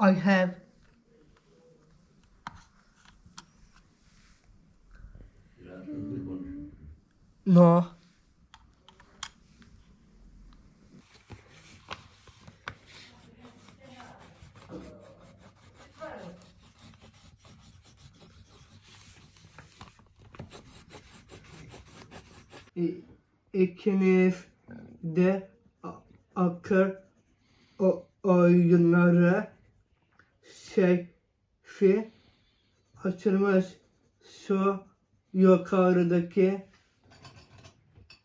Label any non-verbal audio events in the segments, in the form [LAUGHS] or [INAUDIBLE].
I have No. İkiniz the uh, akır oyunları şeyfi açılmış şu yukarıdaki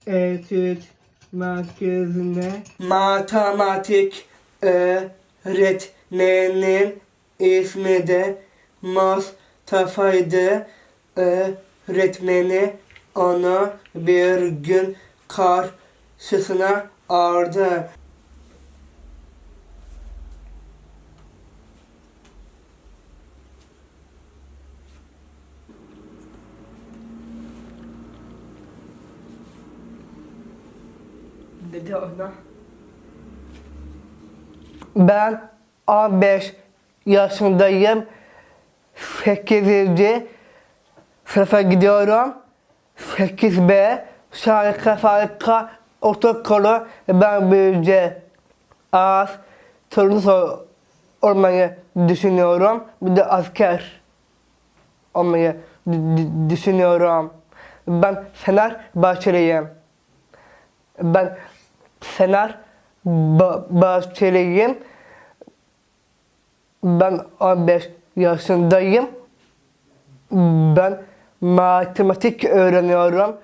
etüt merkezine matematik öğretmenin ismi de Mustafa'ydı. Öğretmeni onu bir gün karşısına aldı. Dedi ona. Ben 15 yaşındayım. 8. sınıfa gidiyorum. 8B şarkı farka ortaokulu ben büyüyünce az ol- olmayı düşünüyorum. Bir de asker olmayı düşünüyorum. Ben Fenerbahçeliyim. Ben Fener ba- Bahçeliyim. Ben 15 yaşındayım. Ben matematik öğreniyorum.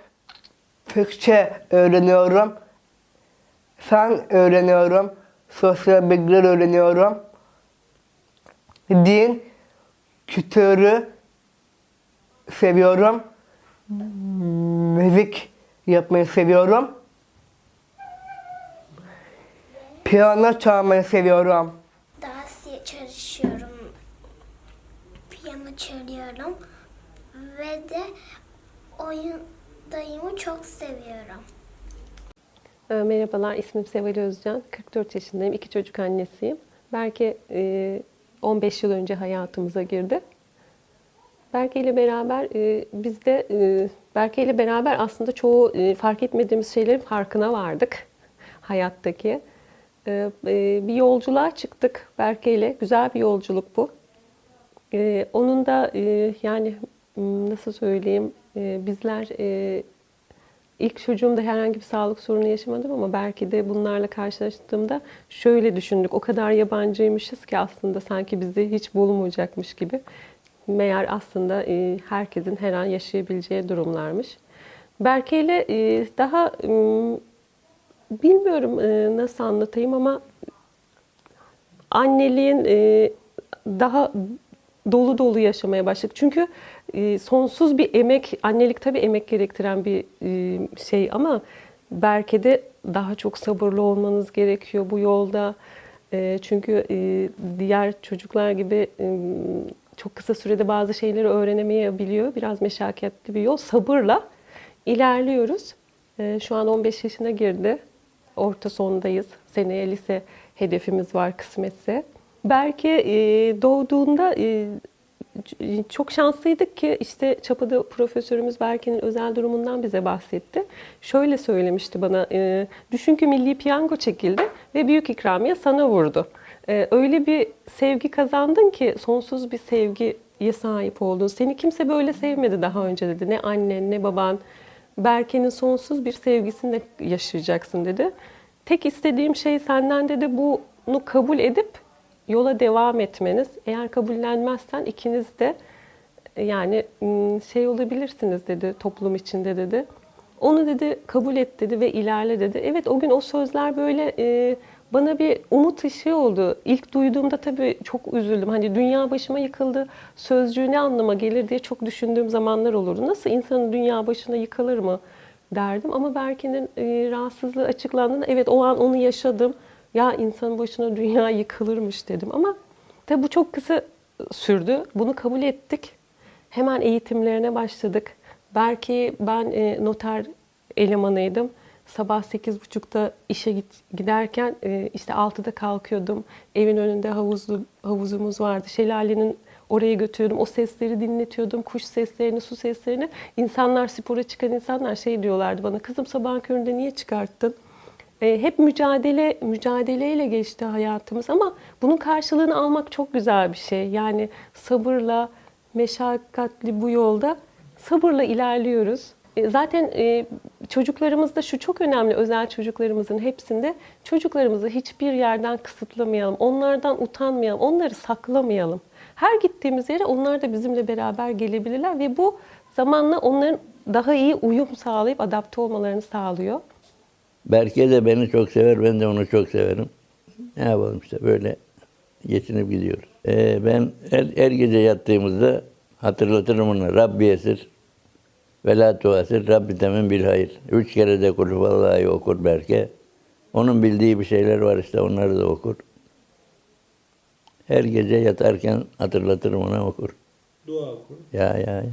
Türkçe öğreniyorum. Fen öğreniyorum. Sosyal bilgiler öğreniyorum. Din, kültürü seviyorum. Müzik yapmayı seviyorum. Piyano çalmayı seviyorum. Ders çalışıyorum. Piyano çalıyorum. Ve de oyundayımı çok seviyorum. E, Merhabalar, ismim Seval Özcan. 44 yaşındayım, iki çocuk annesiyim. Berke e, 15 yıl önce hayatımıza girdi. Berke ile beraber e, biz de e, Berke ile beraber aslında çoğu e, fark etmediğimiz şeylerin farkına vardık [LAUGHS] hayattaki. E, e, Bir yolculuğa çıktık Berke ile. Güzel bir yolculuk bu. E, Onun da e, yani nasıl söyleyeyim e, bizler e, İlk çocuğumda herhangi bir sağlık sorunu yaşamadım ama belki de bunlarla karşılaştığımda şöyle düşündük. O kadar yabancıymışız ki aslında sanki bizi hiç bulmayacakmış gibi. Meğer aslında herkesin her an yaşayabileceği durumlarmış. Berke ile daha bilmiyorum e, nasıl anlatayım ama anneliğin e, daha dolu dolu yaşamaya başladık. Çünkü e, sonsuz bir emek, annelik tabii emek gerektiren bir şey ama Berke'de daha çok sabırlı olmanız gerekiyor bu yolda. Çünkü diğer çocuklar gibi çok kısa sürede bazı şeyleri öğrenemeyebiliyor. Biraz meşakkatli bir yol. Sabırla ilerliyoruz. Şu an 15 yaşına girdi. Orta sondayız. Seneye lise hedefimiz var kısmetse. Berke e, doğduğunda e, ç- çok şanslıydık ki işte Çapa'da profesörümüz Berke'nin özel durumundan bize bahsetti. Şöyle söylemişti bana, e, düşün ki milli piyango çekildi ve büyük ikramiye sana vurdu. E, öyle bir sevgi kazandın ki sonsuz bir sevgiye sahip oldun. Seni kimse böyle sevmedi daha önce dedi. Ne annen ne baban. Berke'nin sonsuz bir sevgisini yaşayacaksın dedi. Tek istediğim şey senden dedi bunu kabul edip yola devam etmeniz. Eğer kabullenmezsen ikiniz de yani m, şey olabilirsiniz dedi toplum içinde dedi. Onu dedi kabul et dedi ve ilerle dedi. Evet o gün o sözler böyle e, bana bir umut ışığı oldu. İlk duyduğumda tabii çok üzüldüm. Hani dünya başıma yıkıldı sözcüğü ne anlama gelir diye çok düşündüğüm zamanlar olurdu. Nasıl insanın dünya başına yıkılır mı derdim. Ama Berke'nin e, rahatsızlığı açıklandığında evet o an onu yaşadım. Ya insanın başına dünya [LAUGHS] yıkılırmış dedim. Ama tabii bu çok kısa sürdü. Bunu kabul ettik. Hemen eğitimlerine başladık. Belki ben e, noter elemanıydım. Sabah 8.30'da işe git, giderken e, işte 6'da kalkıyordum. Evin önünde havuzlu, havuzumuz vardı. Şelalenin oraya götürüyordum. O sesleri dinletiyordum. Kuş seslerini, su seslerini. İnsanlar spora çıkan insanlar şey diyorlardı bana. Kızım sabah köründe niye çıkarttın? E, hep mücadele mücadeleyle geçti hayatımız ama bunun karşılığını almak çok güzel bir şey. Yani sabırla, meşakkatli bu yolda sabırla ilerliyoruz. E, Zaten e, çocuklarımızda şu çok önemli, özel çocuklarımızın hepsinde çocuklarımızı hiçbir yerden kısıtlamayalım, onlardan utanmayalım, onları saklamayalım. Her gittiğimiz yere onlar da bizimle beraber gelebilirler ve bu zamanla onların daha iyi uyum sağlayıp adapte olmalarını sağlıyor. Berke de beni çok sever, ben de onu çok severim. Ne yapalım işte böyle geçinip gidiyoruz. Ee, ben her, her gece yattığımızda hatırlatırım onu. Rabbi esir ve la tuasir Rabbi temin bil hayır. Üç kere de kul vallahi okur Berke. Onun bildiği bir şeyler var işte onları da okur. Her gece yatarken hatırlatırım ona okur. Dua okur. Ya ya ya.